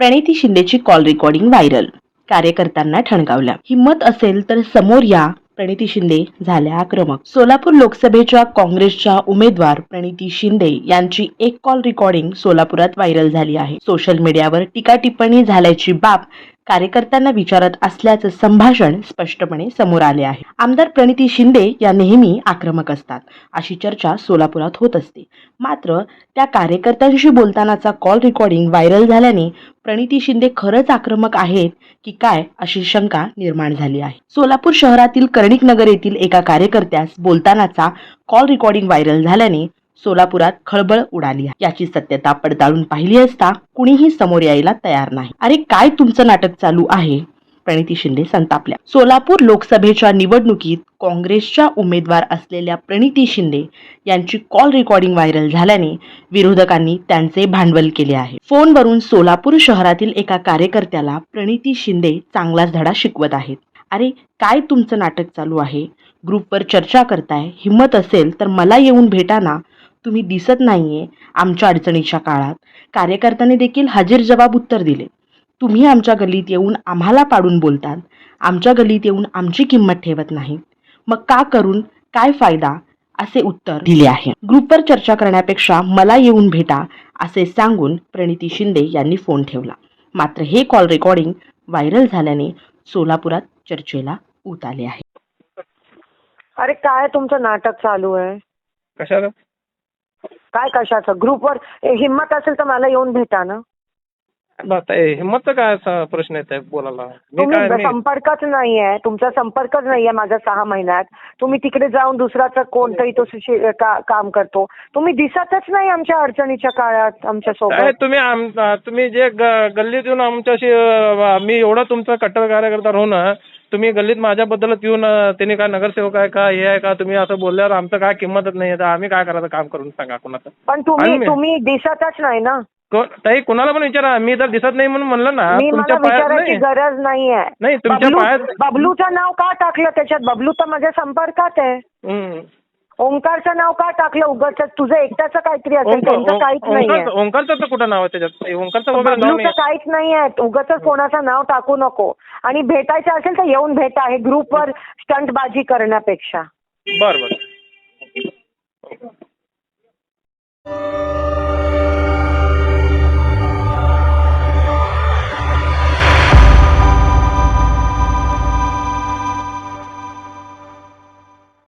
प्रणिती शिंदेची call recording viral कार्यकर्त्यांना ठणकावल्या हिंमत असेल तर समोर या प्रणिती शिंदे झाल्या आक्रमक. सोलापूर लोकसभेच्या काँग्रेसच्या उमेदवार प्रणिती शिंदे यांची एक कॉल रेकॉर्डिंग सोलापुरात व्हायरल झाली आहे. सोशल मीडियावर टीका टिप्पणी झाल्याची बाब कार्यकर्त्यांना विचारत असल्याचं संभाषण स्पष्टपणे समोर आले आहे. आमदार प्रणिती शिंदे या नेहमी आक्रमक असतात. अशी चर्चा सोलापुरात होत असते. मात्र त्या कार्यकर्त्यांशी बोलतानाचा कॉल रेकॉर्डिंग व्हायरल झाल्याने प्रणिती शिंदे खरंच आक्रमक आहेत की काय अशी शंका निर्माण झाली आहे. सोलापूर शहरातील कर्णिक नगर येथील एका कार्यकर्त्यास बोलतानाचा कॉल रेकॉर्डिंग व्हायरल झाल्याने सोलापुरात खळबळ उडाली याची सत्यता पडताळून पाहिली असता कुणीही समोर यायला तयार नाही. अरे काय तुमचं नाटक चालू आहे? प्रणिती शिंदे संतापल्या. सोलापूर लोकसभेच्या निवडणुकीत काँग्रेसच्या उमेदवार असलेल्या प्रणिती शिंदे यांची कॉल रेकॉर्डिंग व्हायरल झाल्याने विरोधकांनी त्यांचे भांडवल केले आहे. फोनवरून सोलापूर शहरातील एका कार्यकर्त्याला प्रणिती शिंदे चांगलाच धडा शिकवत आहेत. अरे काय तुमचं नाटक चालू आहे? ग्रुपवर चर्चा करताय? हिंमत असेल तर मला येऊन भेटा ना. तुम्ही दिसत नाहीये आमच्या अडचणीच्या काळात. कार्यकर्त्यांनी देखील हजीर जबाब उत्तर दिले. तुम्ही आमच्या गल्लीत येऊन आम्हाला पाडून बोलतात. आमच्या गल्लीत येऊन आमची किंमत ठेवत नाही मग का करून? काय फायदा? असे उत्तर दिले आहे. ग्रुपवर चर्चा करण्यापेक्षा मला येऊन भेटा असे सांगून प्रणिती शिंदे यांनी फोन ठेवला. मात्र हे कॉल रेकॉर्डिंग व्हायरल झाल्याने सोलापुरात चर्चेला ऊत आले आहे. अरे काय तुमचं नाटक चालू आहे? कशाला? काय कशाचं? ग्रुपवर हिंमत असेल तर मला येऊन भेटा ना. हिंमतचा काय असा प्रश्न येत आहे बोलायला? मी तुम्ही मी संपर्कच नाहीये. तुमचा संपर्कच नाहीये माझ्या सहा महिन्यात. तुम्ही तिकडे जाऊन दुसराचा कोणतरी तो सुशे- का- काम करतो. तुम्ही दिसतच नाही आमच्या अडचणीच्या काळात आमच्या काय सोबत तुम्ही आम- तुम्ही जे ग- गल्लीत येऊन आमच्याशी अं, मी एवढा तुमचा कट्टर कार्यकर्ता राहून अं, तुम्ही गल्लीत माझ्याबद्दलच येऊन अं, त्यांनी काय नगरसेवक आहे का हे आहे का तुम्ही असं बोलल्यावर आमचं काय किंमतच नाही. आहे तर आम्ही काय करायचं काम करून सांगा कुणाचं. पण आणि तुम्ही मी- तुम्ही दिसतच नाही ना. ताई कुणाला पण विचारा. मी जर दिसत नाही म्हणून म्हणलं ना. मी मला तुमच्या पायात विचारायची नाही. गरज नाहीये. नाही तुमच्या बबलू पायात बबलूचं नाव का टाकलं? त्याच्यात बबलू तर माझ्या संपर्कात आहे. हम्म. ओंकारचं नाव का टाकलं? उगाच तुझं एकट्याचं काहीतरी असेल ओंकार- त्यांचं काहीच नाहीये. ओंकार- ओंकारचं तर कुठं नाव आहे त्याच्यात? ओंकारचं वगैरे नाव बबलूचं नाही. काहीच नाहीये. उगाच कोणाचं नाव टाकू नको. आणि भेटायचं असेल तर येऊन भेटा. हे ग्रुपवर स्टंटबाजी करण्यापेक्षा. बरं बरं.